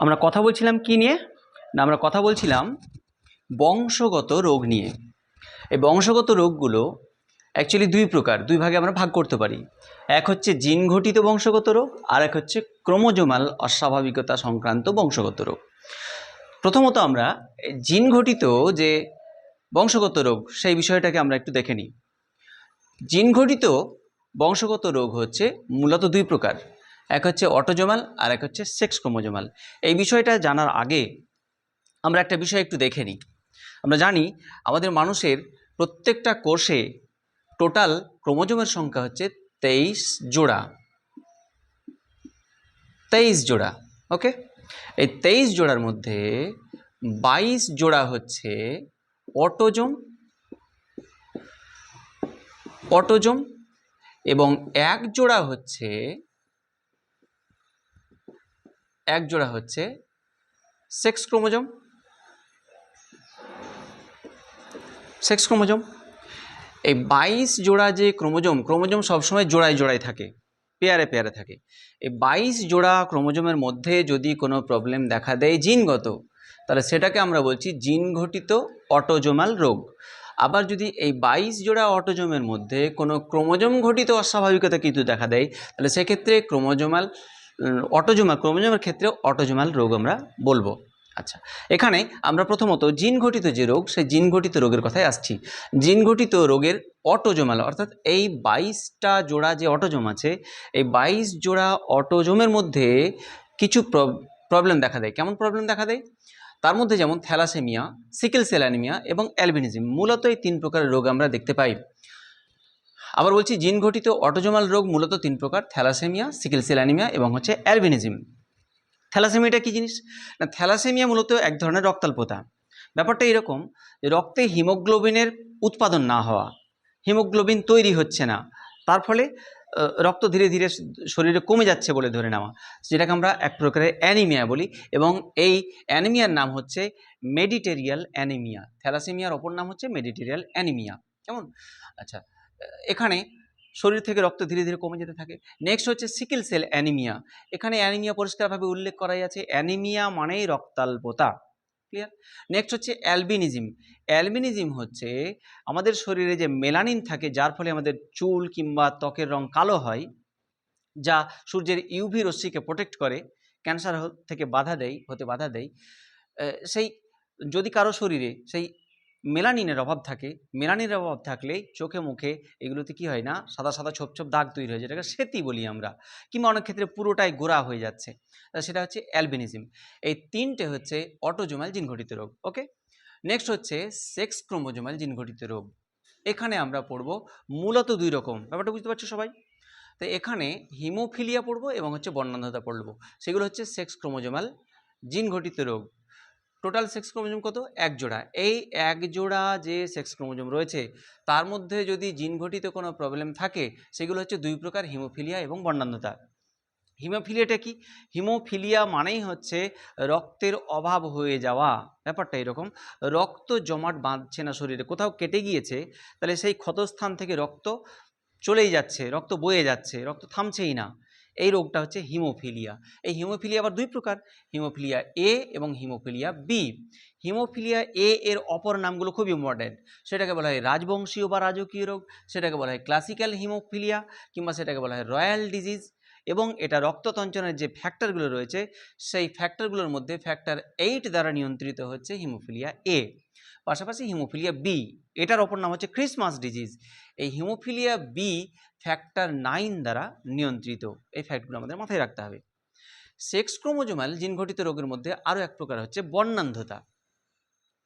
আমরা কথা বলছিলাম কি নিয়ে? না, আমরা কথা বলছিলাম বংশগত রোগ নিয়ে। এই বংশগত রোগগুলো অ্যাকচুয়ালি দুই প্রকার, দুই ভাগে আমরা ভাগ করতে পারি। এক হচ্ছে জিন ঘটিত বংশগত রোগ, আর এক হচ্ছে ক্রোমোজোমাল অস্বাভাবিকতা সংক্রান্ত বংশগত রোগ। প্রথমত আমরা এই জিন ঘটিত যে বংশগত রোগ, সেই বিষয়টাকে আমরা একটু দেখে নিই। জিন ঘটিত বংশগত রোগ হচ্ছে মূলত দুই প্রকার। এক হচ্ছে অটোজোমাল আর এক হচ্ছে সেক্স ক্রোমোজোমাল। এই বিষয়টা জানার আগে আমরা একটা বিষয় একটু দেখে নিই। আমরা জানি আমাদের মানুষের প্রত্যেকটা কোষে টোটাল ক্রোমোজোমের সংখ্যা হচ্ছে তেইশ জোড়া। তেইশ জোড়া, ওকে? এই তেইশ জোড়ার মধ্যে বাইশ জোড়া হচ্ছে অটোজোম অটোজোম এবং এক জোড়া হচ্ছে এক জোড়া হচ্ছে সেক্স ক্রোমোজোম। Sex chromosome. এই বাইশ জোড়া যে ক্রোমোজোম ক্রোমোজোম সবসময় জোড়ায় জোড়ায় থাকে, পেয়ারে পেয়ারে থাকে। এই বাইশ জোড়া ক্রোমোজোমের মধ্যে যদি কোনো প্রবলেম দেখা দেয় জিনগত, তাহলে সেটাকে আমরা বলছি জিন ঘটিত অটোজোমাল রোগ। আবার যদি এই বাইশ জোড়া অটোজোমের মধ্যে কোনো ক্রোমোজোম ঘটিত অস্বাভাবিকতা কিন্তু দেখা দেয়, তাহলে সেক্ষেত্রে ক্রোমোজোমাল অটোজোমাল ক্রোমোজোমের ক্ষেত্রে অটোজোমাল রোগ আমরা বলব। আচ্ছা এখানে আমরা প্রথমত জিন ঘটিত যে রোগ সেই জিন ঘটিত রোগের কথায় আসছি। জিন ঘটিত রোগের অটোজোমাল অর্থাৎ এই বাইশটা জোড়া যে অটোজোম আছে, এই বাইশ জোড়া অটোজোমের মধ্যে কিছু প্রবলেম দেখা দেয়। কেমন প্রবলেম দেখা দেয়? তার মধ্যে যেমন থ্যালাসেমিয়া, সিকেল সেল অ্যানিমিয়া এবং অ্যালবিনিজম, মূলত এই তিন প্রকারের রোগ আমরা দেখতে পাই। আবার বলছি, জিন ঘটিত অটোজোমাল রোগ মূলত তিন প্রকার, থ্যালাসেমিয়া, সিকেল সেল অ্যানিমিয়া এবং হচ্ছে অ্যালবিনিজম। থ্যালাসেমিয়াটা কী জিনিস? না, থ্যালাসেমিয়া মূলত এক ধরনের রক্তাল্পতা। ব্যাপারটা এরকম রক্তে হিমোগ্লোবিনের উৎপাদন না হওয়া, হিমোগ্লোবিন তৈরি হচ্ছে না, তার ফলে রক্ত ধীরে ধীরে শরীরে কমে যাচ্ছে বলে ধরে নেওয়া, যেটাকে আমরা এক প্রকারের অ্যানিমিয়া বলি এবং এই অ্যানিমিয়ার নাম হচ্ছে মেডিটেরিয়াল অ্যানিমিয়া। থ্যালাসেমিয়ার অপর নাম হচ্ছে মেডিটেরিয়াল অ্যানিমিয়া। কেমন? আচ্ছা এখানে শরীর থেকে রক্ত ধীরে ধীরে কমে যেতে থাকে। নেক্সট হচ্ছে সিকিল সেল অ্যানিমিয়া এখানে অ্যানিমিয়া পরিষ্কারভাবে উল্লেখ করাই আছে। অ্যানিমিয়া মানেই রক্তাল্পতা। ক্লিয়ার নেক্সট হচ্ছে অ্যালবিনিজম অ্যালবিনিজম হচ্ছে আমাদের শরীরে যে মেলানিন থাকে, যার ফলে আমাদের চুল কিংবা ত্বকের রং কালো হয়, যা সূর্যের ইউভি রশ্মিকে প্রোটেক্ট করে ক্যান্সার থেকে বাধা দেয়, হতে বাধা দেয়। সেই যদি কারও শরীরে সেই মেলানিনের অভাব থাকে। মেলানিনের অভাব থাকলে চোখে মুখে এগুলোতে কি হয় না, সাদা সাদা ছোপ ছোপ দাগ তৈরি হয়, যেটাকে সেতি বলি আমরা, কিংবা অনেক ক্ষেত্রে পুরোটাই গোড়া হয়ে যাচ্ছে। সেটা হচ্ছে অ্যালবিনিজম। এই তিনটে হচ্ছে অটোজোমাল জিনঘটিত রোগ, ওকে? নেক্সট হচ্ছে সেক্স ক্রোমোজোমাল জিনঘটিত রোগ। এখানে আমরা পড়ব মূলত দুই রকম। ব্যাপারটা বুঝতে পারছ সবাই? তো এখানে হিমোফিলিয়া পড়ব এবং হচ্ছে বর্ণান্ধতা পড়ব। সেগুলো হচ্ছে সেক্স ক্রোমোজোমাল জিন ঘটিত রোগ। টোটাল সেক্স ক্রোমোজোম কত? এক জোড়া। এই এক জোড়া যে সেক্স ক্রোমোজোম রয়েছে, তার মধ্যে যদি জিন ঘটিত কোনো প্রবলেম থাকে, সেগুলো হচ্ছে দুই প্রকার, হিমোফিলিয়া এবং বর্ণান্ধতা হিমোফিলিয়াটা কি? হিমোফিলিয়া মানেই হচ্ছে রক্তের অভাব হয়ে যাওয়া। ব্যাপারটা এরকম। রক্ত জমাট বাঁধছে না শরীরে, কোথাও কেটে গিয়েছে, তাহলে সেই ক্ষতস্থান থেকে রক্ত চলেই যাচ্ছে, রক্ত বয়ে যাচ্ছে, রক্ত থামছেই না। এই রোগটা হচ্ছে হিমোফিলিয়া। এই হিমোফিলিয়া আবার দুই প্রকার, হিমোফিলিয়া এ এবং হিমোফিলিয়া বি। হিমোফিলিয়া এ এর অপর নামগুলো খুব ইম্পর্ট্যান্ট সেটাকে বলা হয় রাজবংশীয় বা রাজকীয় রোগ, সেটাকে বলা হয় ক্লাসিক্যাল হিমোফিলিয়া কিংবা সেটাকে বলা হয় রয়্যাল ডিজিজ এবং এটা রক্ততঞ্চনের যে ফ্যাক্টরগুলো রয়েছে, সেই ফ্যাক্টরগুলোর মধ্যে ফ্যাক্টর এইট দ্বারা নিয়ন্ত্রিত হচ্ছে হিমোফিলিয়া এ। পাশাপাশি হিমোফিলিয়া বি, এটার অপর নাম হচ্ছে ক্রিসমাস ডিজিজ এই হিমোফিলিয়া বি ফ্যাক্টর নাইন দ্বারা নিয়ন্ত্রিত। এই ফ্যাক্টগুলো আমাদের মাথায় রাখতে হবে। সেক্স ক্রোমোজোমাল জিনঘটিত রোগের মধ্যে আরও এক প্রকার হচ্ছে বর্ণান্ধতা।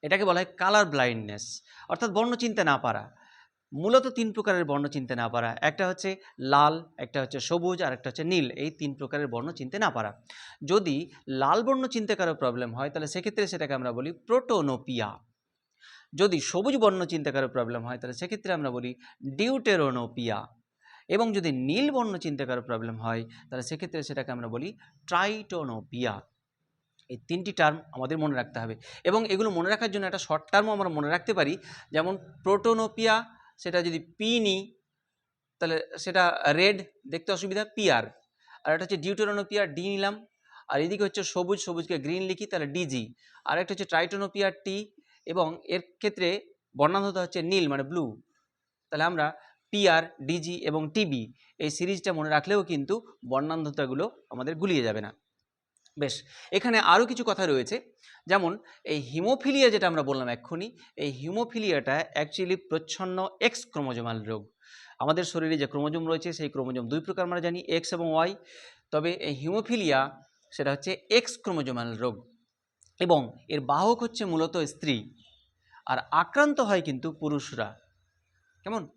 এটাকে বলা হয় কালার ব্লাইন্ডনেস অর্থাৎ বর্ণ চিনতে না পারা। মূলত তিন প্রকারের বর্ণ চিনতে না পারা। একটা হচ্ছে লাল, একটা হচ্ছে সবুজ, আর একটা হচ্ছে নীল। এই তিন প্রকারের বর্ণ চিনতে না পারা। যদি লাল বর্ণ চিনতে কারও প্রবলেম হয়, তাহলে সেক্ষেত্রে সেটাকে আমরা বলি প্রোটোনোপিয়া যদি সবুজ বর্ণ চিনতে কারও প্রবলেম হয়, তাহলে সেক্ষেত্রে আমরা বলি ডিউটেরোনোপিয়া এবং যদি নীল বর্ণ চিনতে কারও প্রবলেম হয়, তাহলে সেক্ষেত্রে সেটাকে আমরা বলি ট্রাইটোনোপিয়া এই তিনটি টার্ম আমাদের মনে রাখতে হবে। এবং এগুলো মনে রাখার জন্য একটা শর্ট টার্মও আমরা মনে রাখতে পারি, যেমন প্রোটোনোপিয়া সেটা যদি পি নিই তাহলে সেটা রেড দেখতে অসুবিধা পিআর আর এটা হচ্ছে ডিউটেরোনোপিয়া ডি নিলাম। আর এদিকে হচ্ছে সবুজ, সবুজকে গ্রিন লিখি, তাহলে ডিজি আর একটা হচ্ছে ট্রাইটোনোপিয়া টি এবং এর ক্ষেত্রে বর্ণান্ধতা হচ্ছে নীল মানে ব্লু তাহলে আমরা পিআর ডিজি এবং টিবি এই সিরিজটা মনে রাখলেও কিন্তু বর্ণান্ধতাগুলো আমাদের গুলিয়ে যাবে না। বেশ, এখানে আরও কিছু কথা রয়েছে। যেমন এই হিমোফিলিয়া যেটা আমরা বললাম এক্ষুনি, এই হিমোফিলিয়াটা অ্যাকচুয়ালি প্রচ্ছন্ন এক্স ক্রোমোজোমাল রোগ। আমাদের শরীরে যে ক্রোমোজোম রয়েছে, সেই ক্রোমোজোম দুই প্রকার আমরা জানি এক্স এবং ওয়াই তবে এই হিমোফিলিয়া, সেটা হচ্ছে এক্স ক্রোমোজোমাল রোগ। এবং এর বাহক হচ্ছে মূলত স্ত্রী। আর আক্রান্ত হয় কিন্তু পুরুষরা। কেমন?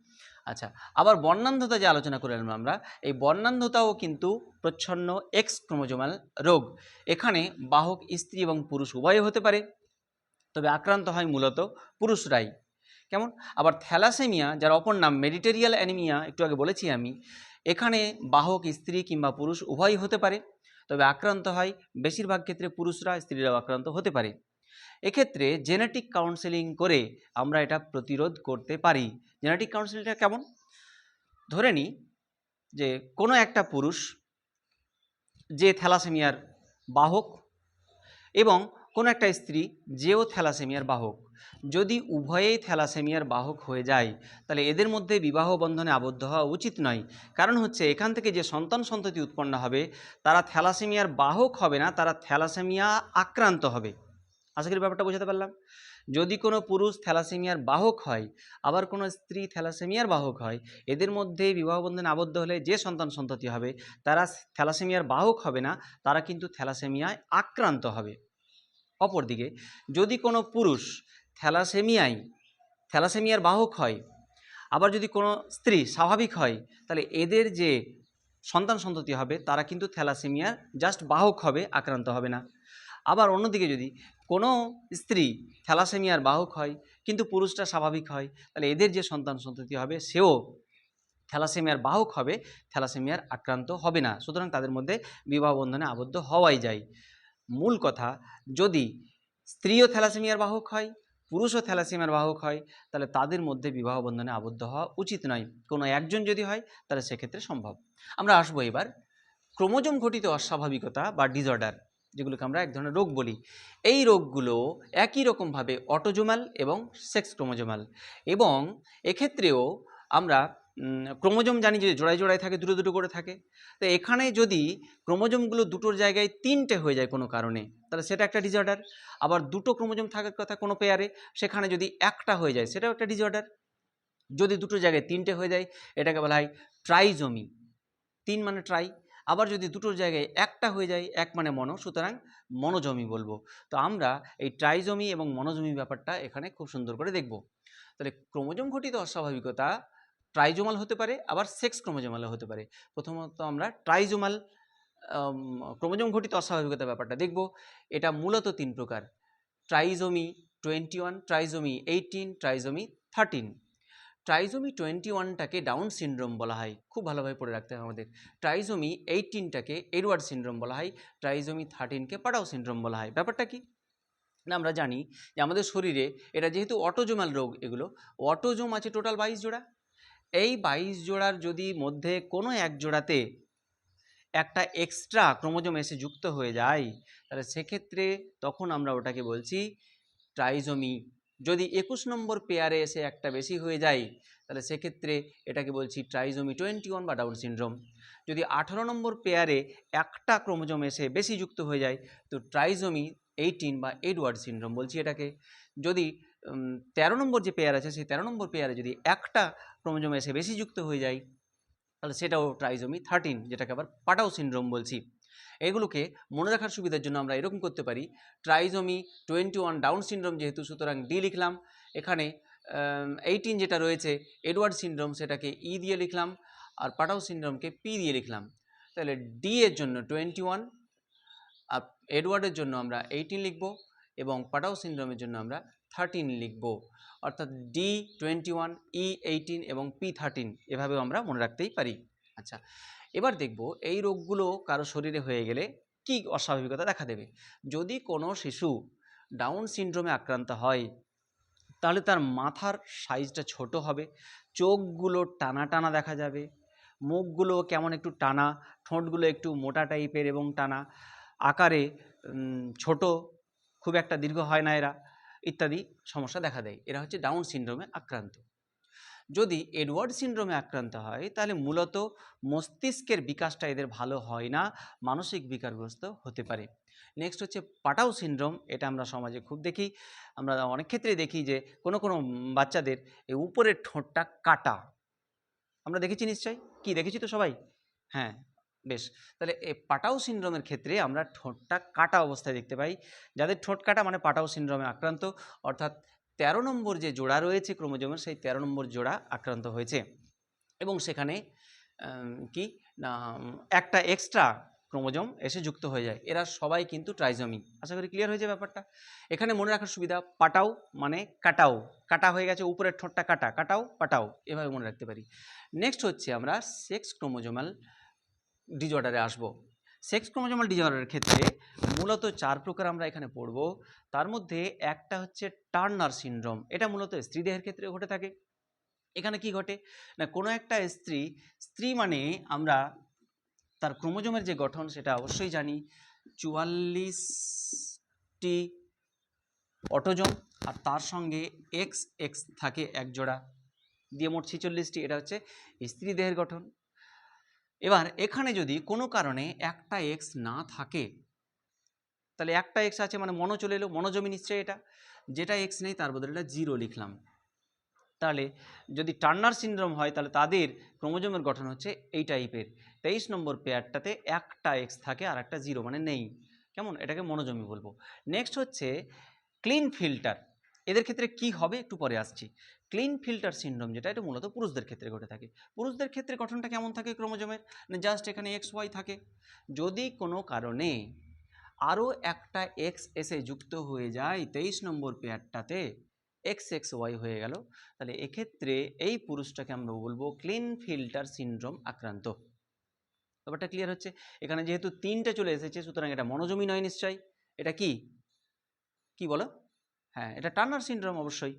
আচ্ছা আবার বর্ণান্ধতা যে আলোচনা করলাম আমরা, এই বর্ণান্ধতাও কিন্তু প্রচ্ছন্ন এক্স ক্রোমোজোমাল রোগ। এখানে বাহক স্ত্রী এবং পুরুষ উভয় হতে পারে, তবে আক্রান্ত হয় মূলত পুরুষরাই। কেমন? আবার থ্যালাসেমিয়া, যার অপর নাম মেডিটেরিয়াল অ্যানিমিয়া, একটু আগে বলেছি আমি, এখানে বাহক স্ত্রী কিংবা পুরুষ উভয়ই হতে পারে। তবে আক্রান্ত হয়। বেশিরভাগ ক্ষেত্রে পুরুষরা, স্ত্রীরাও আক্রান্ত হতে পারে। এক্ষেত্রে জেনেটিক কাউন্সেলিং করে আমরা এটা প্রতিরোধ করতে পারি। জেনেটিক কাউন্সেলিংটা কেমন? ধরে নিই যে কোনো একটা পুরুষ যে থ্যালাসেমিয়ার বাহক এবং কোনো একটা স্ত্রী যেও থ্যালাসেমিয়ার বাহক, যদি উভয়েই থ্যালাসেমিয়ার বাহক হয়ে যায়, তাহলে এদের মধ্যে বিবাহ বন্ধনে আবদ্ধ হওয়া উচিত নয়। কারণ হচ্ছে, এখান থেকে যে সন্তান সন্ততি উৎপন্ন হবে, তারা থ্যালাসেমিয়ার বাহক হবে না, তারা থ্যালাসেমিয়া আক্রান্ত হবে। আশা করি ব্যাপারটা বোঝাতে পারলাম? যদি কোনো পুরুষ থ্যালাসেমিয়ার বাহক হয়, আবার কোনো স্ত্রী থ্যালাসেমিয়ার বাহক হয়, এদের মধ্যে বিবাহ বন্ধনে আবদ্ধ হলে যে সন্তান সন্ততি হবে, তারা থ্যালাসেমিয়ার বাহক হবে না, তারা কিন্তু থ্যালাসেমিয়ায় আক্রান্ত হবে। অপরদিকে, যদি কোনো পুরুষ থ্যালাসেমিয়ায়, থ্যালাসেমিয়ার বাহক হয়, আবার যদি কোনো স্ত্রী স্বাভাবিক হয়, তাহলে এদের যে সন্তান সন্ততি হবে, তারা কিন্তু থ্যালাসেমিয়ার জাস্ট বাহক হবে, আক্রান্ত হবে না। আবার অন্যদিকে যদি কোনো স্ত্রী থ্যালাসেমিয়ার বাহক হয়, কিন্তু পুরুষটা স্বাভাবিক হয়, তাহলে এদের যে সন্তান সন্ততি হবে, সেও থ্যালাসেমিয়ার বাহক হবে, থ্যালাসেমিয়ার আক্রান্ত হবে না। সুতরাং তাদের মধ্যে বিবাহ বন্ধনে আবদ্ধ হওয়াই যায়। মূল কথা, যদি স্ত্রীও থ্যালাসেমিয়ার বাহক হয়, পুরুষও থ্যালাসেমিয়ার বাহক হয়, তাহলে তাদের মধ্যে বিবাহ বন্ধনে আবদ্ধ হওয়া উচিত নয়। কোনো একজন যদি হয়, তাহলে সেক্ষেত্রে সম্ভব। আমরা আসব এবার ক্রোমোজোম ঘটিত অস্বাভাবিকতা বা ডিসঅর্ডার যেগুলোকে আমরা এক ধরনের রোগ বলি। এই রোগগুলো একই রকমভাবে অটোজোমাল এবং সেক্স ক্রোমোজোমাল এবং এক্ষেত্রেও আমরা ক্রোমোজোম জানি যে জোড়ায় জোড়ায় থাকে, দুটো দুটো করে থাকে। তো এখানে যদি ক্রোমোজোমগুলো দুটোর জায়গায় তিনটে হয়ে যায় কোনো কারণে, তাহলে সেটা একটা ডিসঅর্ডার আবার দুটো ক্রোমোজোম থাকার কথা কোনো পেয়ারে সেখানে যদি একটা হয়ে যায়, সেটাও একটা ডিসঅর্ডার যদি দুটো জায়গায় তিনটে হয়ে যায়, এটাকে বলা হয় ট্রাইজোমি তিন মানে ট্রাই আবার যদি দুটোর জায়গায় একটা হয়ে যায়, এক মানে মনো, সুতরাং মনোজমি বলব। তো আমরা এই ট্রাইজমি এবং মনোজমি ব্যাপারটা এখানে খুব সুন্দর করে দেখব। তাহলে ক্রোমোজোম ঘটিত অস্বাভাবিকতা ট্রাইজোমাল হতে পারে, আবার সেক্স ক্রোমোজোমালও হতে পারে। প্রথমত আমরা ট্রাইজোমাল ক্রোমোজোম ঘটিত অস্বাভাবিকতা ব্যাপারটা দেখব। এটা মূলত তিন প্রকার। Trisomy twenty one trisomy eighteen trisomy thirteen trisomy twenty ওয়ানটাকে Down syndrome বলা হয়। খুব ভালোভাবে পড়ে রাখতে হবে আমাদের। ট্রাইজোমি এইটিনটাকে এডওয়ার্ড সিনড্রোম বলা হয়। ট্রাইজোমি থার্টিনকে পাটাও সিনড্রোম বলা হয়। ব্যাপারটা কি? না, আমরা জানি যে আমাদের শরীরে এটা যেহেতু অটোজোমাল রোগ, এগুলো অটোজোম আছে টোটাল বাইশ জোড়া। এই বাইশ জোড়ার যদি মধ্যে কোনো এক জোড়াতে একটা এক্সট্রা ক্রোমোজোম এসে যুক্ত হয়ে যায়, তাহলে সেক্ষেত্রে তখন আমরা ওটাকে বলছি ট্রাইজোমি যদি একুশ নম্বর পেয়ারে এসে একটা বেশি হয়ে যায়, তাহলে সেক্ষেত্রে এটাকে বলছি ট্রাইজোমি টোয়েন্টি ওয়ান বা ডাউন সিনড্রোম যদি আঠারো নম্বর পেয়ারে একটা ক্রোমোজোম এসে বেশি যুক্ত হয়ে যায়, তো ট্রাইজোমি এইটিন বা এডওয়ার্ড সিনড্রোম বলছি এটাকে। যদি তেরো নম্বর যে পেয়ার আছে, সেই তেরো নম্বর পেয়ারে যদি একটা ক্রোমোজোম এসে বেশি যুক্ত হয়ে যায়, তাহলে সেটাও ট্রাইজোমি থার্টিন যেটাকে আবার পাটাও সিনড্রোম বলছি। এগুলোকে মনে রাখার সুবিধার জন্য আমরা এরকম করতে পারি trisomy twenty one Down syndrome যেহেতু, সুতরাং ডি লিখলাম। এখানে এইটিন যেটা রয়েছে এডওয়ার্ড সিনড্রোম সেটাকে ই দিয়ে লিখলাম, আর পাটাও সিনড্রোমকে পি দিয়ে লিখলাম। তাহলে ডি এর জন্য টোয়েন্টি ওয়ান আর এডওয়ার্ডের জন্য আমরা এইটিন লিখব, এবং পাটাও সিনড্রোমের জন্য আমরা থার্টিন লিখব। অর্থাৎ D twenty one E eighteen এবং পি থার্টিন এভাবেও আমরা মনে রাখতেই পারি। আচ্ছা এবার দেখব এই রোগগুলো কারও শরীরে হয়ে গেলে কি অস্বাভাবিকতা দেখা দেবে? যদি কোনো শিশু ডাউন সিনড্রোমে আক্রান্ত হয়, তাহলে তার মাথার সাইজটা ছোট হবে, চোখগুলো টানা টানা দেখা যাবে, মুখগুলো কেমন একটু টানা, ঠোঁটগুলো একটু মোটা টাইপের এবং টানা, আকারে ছোট, খুব একটা দীর্ঘ হয় না এরা ইত্যাদি সমস্যা দেখা দেয়। এরা হচ্ছে ডাউন সিনড্রোমে আক্রান্ত। যদি এডওয়ার্ড সিনড্রোমে আক্রান্ত হয়, তাহলে মূলত মস্তিষ্কের বিকাশটা এদের ভালো হয় না, মানসিক বিকারগ্রস্ত হতে পারে। নেক্সট হচ্ছে পাটাও সিনড্রোম, এটা আমরা সমাজে খুব দেখি। আমরা অনেক ক্ষেত্রে দেখি যে কোনো কোনো বাচ্চাদের এই উপরের ঠোঁটটা কাটা। আমরা দেখেছি নিশ্চয়ই? কি, দেখেছি তো সবাই? হ্যাঁ। বেশ, তাহলে এই পাটাও সিনড্রোমের ক্ষেত্রে আমরা ঠোঁটটা কাটা অবস্থায় দেখতে পাই। যাদের ঠোঁট কাটা মানে পাটাও সিনড্রোমে আক্রান্ত, অর্থাৎ তেরো নম্বর যে জোড়া রয়েছে ক্রোমোজোমের, সেই তেরো নম্বর জোড়া আক্রান্ত হয়েছে। এবং সেখানে কি? না একটা এক্সট্রা ক্রোমোজোম এসে যুক্ত হয়ে যায়। এরা সবাই কিন্তু ট্রাইজমি আশা করি ক্লিয়ার হয়ে যায় ব্যাপারটা? এখানে মনে রাখার সুবিধা, পাটাও মানে কাটাও। কাটা হয়ে গেছে, উপরের ঠোঁটটা কাটা, কাটাও, পাটাও, এভাবে মনে রাখতে পারি। নেক্সট হচ্ছে আমরা সেক্স ক্রোমোজোমাল ডিজঅর্ডারে আসব। সেক্স ক্রোমোজোমাল ডিজঅর্ডারের ক্ষেত্রে মূলত চার প্রকার আমরা এখানে পড়ব। তার মধ্যে একটা হচ্ছে টার্নার সিনড্রোম এটা মূলত স্ত্রীদেহের ক্ষেত্রে ঘটে থাকে। এখানে কি ঘটে? না, কোনো একটা স্ত্রী স্ত্রী মানে আমরা তার ক্রোমোজোমের যে গঠন সেটা অবশ্যই জানি। চুয়াল্লিশটি অটোজোম আর তার সঙ্গে এক্স এক্স থাকে এক জোড়া। দিয়ে মোট ছিচল্লিশটি, এটা হচ্ছে স্ত্রী দেহের গঠন। এবার এখানে যদি কোনো কারণে একটা এক্স না থাকে, তাহলে একটা এক্স আছে মানে মনো চলে এলো, মনোজমি নিশ্চয়ই এটা। যেটা এক্স নেই, তার বদলে এটা জিরো লিখলাম। তাহলে যদি টার্নার সিনড্রোম হয়, তাহলে তাদের ক্রোমোজোমের গঠন হচ্ছে এই টাইপের। তেইশ নম্বর পেয়ারটাতে একটা এক্স থাকে আর একটা জিরো মানে নেই। কেমন? এটাকে মনোজমি বলব। নেক্সট হচ্ছে ক্লিন ফিল্টার এদের ক্ষেত্রে কি হবে? একটু পরে আসছি। ক্লিন ফিল্টার সিনড্রোম, যেটা এটা মূলত পুরুষদের ক্ষেত্রে ঘটে থাকে। পুরুষদের ক্ষেত্রে গঠনটা কেমন থাকে ক্রোমোজোমের? জাস্ট এখানে এক্স ওয়াই থাকে। যদি কোনো কারণে আরও একটা এক্স এসে যুক্ত হয়ে যায়, তেইশ নম্বর পেয়ারটাতে এক্স এক্স ওয়াই হয়ে গেল, তাহলে এক্ষেত্রে এই পুরুষটাকে আমরা বলব ক্লিন ফিল্টার সিনড্রোম আক্রান্ত। ব্যাপারটা ক্লিয়ার হচ্ছে? এখানে যেহেতু তিনটে চলে এসেছে, সুতরাং এটা মনোজমি নয় নিশ্চয় এটা কি? কি বলো? হ্যাঁ এটা টার্নার সিনড্রোম অবশ্যই।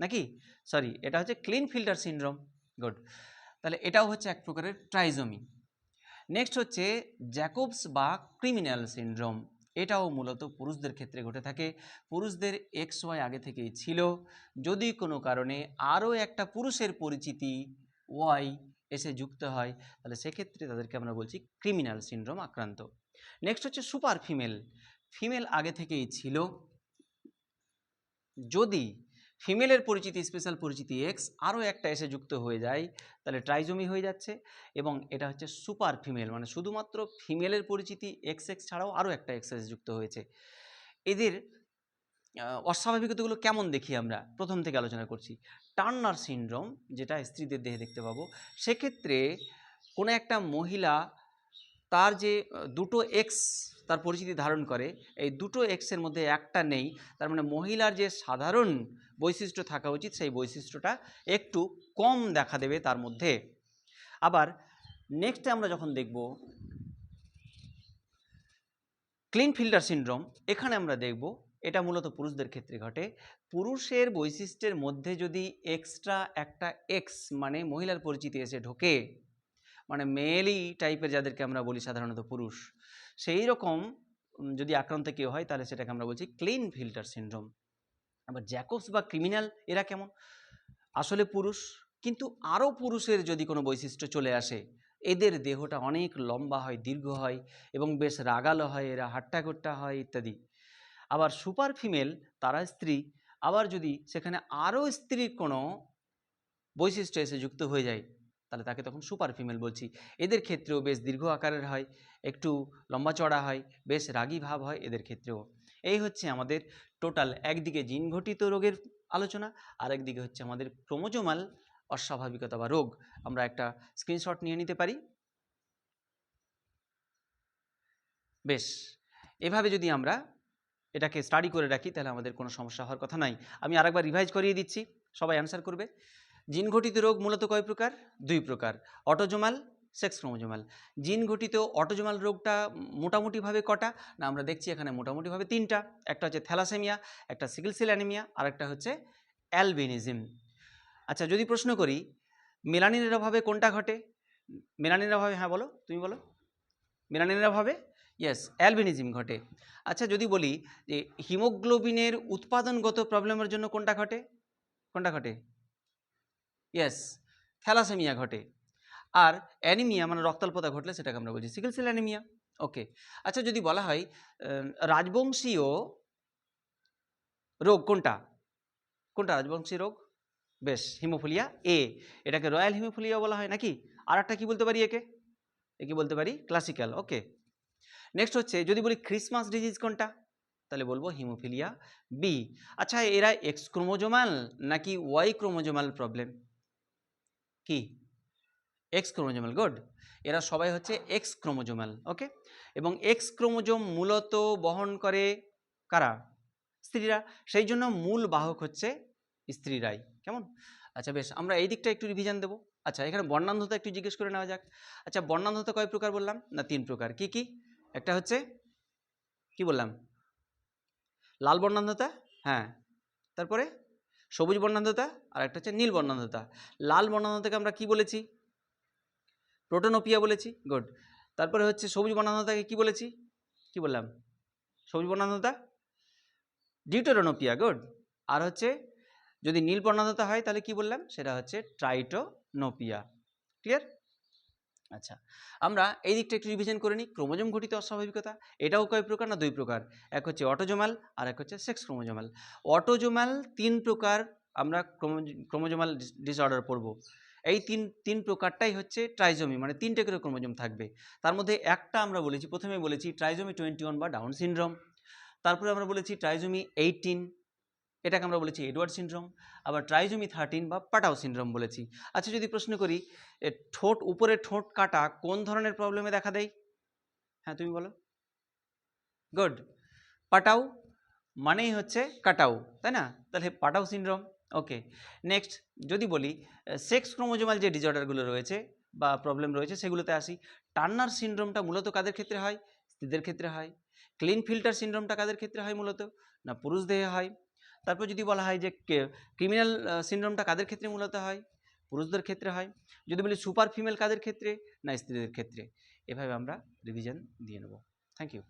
নাকি? সরি এটা হচ্ছে ক্লিন ফিল্টার সিনড্রোম গুড তাহলে এটাও হচ্ছে এক প্রকারের ট্রাইজমি নেক্সট হচ্ছে জ্যাকবস বা ক্রিমিনাল সিনড্রোম এটাও মূলত পুরুষদের ক্ষেত্রে ঘটে থাকে। পুরুষদের এক্স ওয়াই আগে থেকেই ছিল। যদি কোনো কারণে আরও একটা পুরুষের পরিচিতি ওয়াই এসে যুক্ত হয়, তাহলে সেক্ষেত্রে তাদেরকে আমরা বলছি ক্রিমিনাল সিনড্রোম আক্রান্ত। নেক্সট হচ্ছে সুপার ফিমেল ফিমেল আগে থেকেই ছিল। যদি ফিমেলের পরিচিতি, স্পেশাল পরিচিতি এক্স আরও একটা এসে যুক্ত হয়ে যায়, তাহলে ট্রাইজমি হয়ে যাচ্ছে এবং এটা হচ্ছে সুপার ফিমেল মানে শুধুমাত্র ফিমেলের পরিচিতি এক্স এক্স ছাড়াও আরও একটা এক্স এসে যুক্ত হয়েছে। এদের অস্বাভাবিকতাগুলো কেমন দেখি আমরা? প্রথম থেকে আলোচনা করছি। টার্নার সিনড্রোম, যেটা স্ত্রীদের দেহে দেখতে পাবো, সেক্ষেত্রে কোনো একটা মহিলা তার যে দুটো এক্স তার পরিচিতি ধারণ করে, এই দুটো এক্সের মধ্যে একটা নেই, তার মানে মহিলার যে সাধারণ বৈশিষ্ট্য থাকা উচিত, সেই বৈশিষ্ট্যটা একটু কম দেখা দেবে তার মধ্যে। আবার নেক্সটে আমরা যখন দেখব ক্লিন ফিল্টার সিনড্রোম এখানে আমরা দেখব, এটা মূলত পুরুষদের ক্ষেত্রে ঘটে। পুরুষের বৈশিষ্ট্যের মধ্যে যদি এক্সট্রা একটা এক্স মানে মহিলার পরিচিতি এসে ঢোকে মানে মেয়েলি টাইপের যাদেরকে আমরা বলি সাধারণত পুরুষ, সেই রকম যদি আক্রান্ত কেউ হয়, তাহলে সেটাকে আমরা বলছি ক্লিন ফিল্টার সিনড্রোম আবার জ্যাকবস বা ক্রিমিনাল এরা কেমন? আসলে পুরুষ, কিন্তু আরও পুরুষের যদি কোনো বৈশিষ্ট্য চলে আসে, এদের দেহটা অনেক লম্বা হয়, দীর্ঘ হয় এবং বেশ রাগালো হয়, এরা হাট্টাকট্টা হয় ইত্যাদি। আবার সুপার ফিমেল, তারা স্ত্রী, আবার যদি সেখানে আরও স্ত্রীর কোনো বৈশিষ্ট্য এসে যুক্ত হয়ে যায় তাহলে তাকে তখন সুপার ফিমেল বলছি। এদের ক্ষেত্রেও বেশ দীর্ঘ আকারের হয়, একটু লম্বা চড়া হয়, বেশ রাগী ভাব হয় এদের ক্ষেত্রেও। এই হচ্ছে আমাদের টোটাল একদিকে জিন ঘটিত রোগের আলোচনা আর একদিকে হচ্ছে আমাদের ক্রোমোজোমাল অস্বাভাবিকতা বা রোগ। আমরা একটা স্ক্রিনশট নিয়ে নিতে পারি। বেশ, এভাবে যদি আমরা এটাকে স্টাডি করে রাখি তাহলে আমাদের কোনো সমস্যা হওয়ার কথা নাই। আমি আরেকবার রিভাইজ করিয়ে দিচ্ছি, সবাই অ্যান্সার করবে। জিন ঘটিত রোগ মূলত কয় প্রকার? দুই প্রকার, অটোজোমাল, সেক্স ক্রোমোজোমাল। জিন ঘটিত অটোজোমাল রোগটা মোটামুটিভাবে কটা? না, আমরা দেখছি এখানে মোটামুটিভাবে তিনটা। একটা হচ্ছে থ্যালাসেমিয়া, একটা সিকেল সেল অ্যানিমিয়া আর একটা হচ্ছে অ্যালবিনিজম। আচ্ছা যদি প্রশ্ন করি, মেলানিনের অভাবে কোনটা ঘটে? মেলানিনের অভাবে হ্যাঁ বলো, তুমি বলো। মেলানিনের অভাবে? ইয়েস অ্যালবিনিজম ঘটে। আচ্ছা যদি বলি যে হিমোগ্লোবিনের উৎপাদনগত প্রবলেমের জন্য কোনটা ঘটে? কোনটা ঘটে? ইয়েস থ্যালাসেমিয়া ঘটে। আর অ্যানিমিয়া মানে রক্তাল্পতা ঘটলে সেটাকে আমরা বলছি সিকেল সেল অ্যানিমিয়া। ওকে আচ্ছা যদি বলা হয় রাজবংশীয় রোগ কোনটা? কোনটা রাজবংশী রোগ? বেশ, হিমোফিলিয়া এ এটাকে রয়্যাল হিমোফিলিয়া বলা হয় নাকি? আর একটা কী বলতে পারি একে? একে বলতে পারি ক্লাসিক্যাল। ওকে নেক্সট হচ্ছে, যদি বলি ক্রিসমাস ডিজিজ কোনটা? তাহলে বলব হিমোফিলিয়া বি আচ্ছা এরা এক্স ক্রোমোজোমাল নাকি ওয়াই ক্রোমোজোমাল প্রবলেম? কি? এক্স ক্রোমোজোমাল গুড এরা সবাই হচ্ছে এক্স ক্রোমোজোমাল ওকে এবং এক্স ক্রোমোজোম মূলত বহন করে কারা? স্ত্রীরা। সেই জন্য মূল বাহক হচ্ছে স্ত্রীরাই, কেমন? আচ্ছা বেশ, আমরা এই দিকটা একটু রিভিশন দেবো। আচ্ছা এখানে বর্ণান্ধতা একটু জিজ্ঞেস করে নেওয়া যাক। আচ্ছা বর্ণান্ধতা কয় প্রকার বললাম? না, তিন প্রকার। কি কি? একটা হচ্ছে, কি বললাম? লাল বর্ণান্ধতা হ্যাঁ। তারপরে? সবুজ বর্ণান্ধতা আর একটা হচ্ছে নীল বর্ণান্ধতা। লাল বর্ণান্ধতাকে আমরা কি বলেছি? প্রোটোনোপিয়া বলেছি, গুড। তারপরে হচ্ছে সবুজ বর্ণান্ধতাকে কি বলেছি? কি বললাম? সবুজ বর্ণান্ধতা? ডিউটোরোনোপিয়া, গুড। আর হচ্ছে যদি নীল বর্ণান্ধতা হয় তাহলে কি বললাম? সেটা হচ্ছে ট্রাইটোনোপিয়া। ক্লিয়ার? আচ্ছা আমরা এই দিকটা একটু রিভিশন করে নিই। ক্রোমোজোম ঘটিত অস্বাভাবিকতা, এটাও কয় প্রকার না দুই প্রকার? এক হচ্ছে অটোজোমাল আর এক হচ্ছে সেক্স ক্রোমোজোমাল অটোজোমাল তিন প্রকার আমরা ক্রোমোজোমাল ডিসঅর্ডার পড়ব। এই তিন তিন প্রকারটাই হচ্ছে ট্রাইজোমি মানে তিনটে করে ক্রোমোজোম থাকবে। তার মধ্যে একটা আমরা বলেছি, প্রথমে বলেছি ট্রাইজোমি টোয়েন্টি ওয়ান বা ডাউন সিনড্রোম তারপরে আমরা বলেছি ট্রাইজোমি এইটিন এটাকে আমরা বলেছি এডওয়ার্ড সিনড্রোম, আবার ট্রাইজোমি থার্টিন বা পাটাও সিনড্রোম বলেছি। আচ্ছা যদি প্রশ্ন করি ঠোঁট উপরে ঠোঁট কাটা কোন ধরনের প্রবলেমে দেখা দেয়? হ্যাঁ তুমি বলো। গুড। পাটাও মানেই হচ্ছে কাটাও, তাই না? তাহলে পাটাও সিনড্রোম, ওকে। নেক্সট, যদি বলি সেক্স ক্রোমোজোমাল যে ডিজর্ডারগুলো রয়েছে বা প্রবলেম রয়েছে, সেগুলোতে আসি। টার্নার সিনড্রোমটা মূলত কাদের ক্ষেত্রে হয়? স্ত্রীদের ক্ষেত্রে হয়। ক্লিন ফিল্টার সিনড্রোমটা কাদের ক্ষেত্রে হয় মূলত? না পুরুষ দেহে হয়? তারপর যদি বলা হয় যে ক্রিমিনাল সিনড্রোমটা কাদের ক্ষেত্রে মূলত হয়? পুরুষদের ক্ষেত্রে হয়। যদি বলি সুপার ফিমেল কাদের ক্ষেত্রে? না স্ত্রীদের ক্ষেত্রে। এভাবে আমরা রিভিশন দিয়ে নেব। Thank you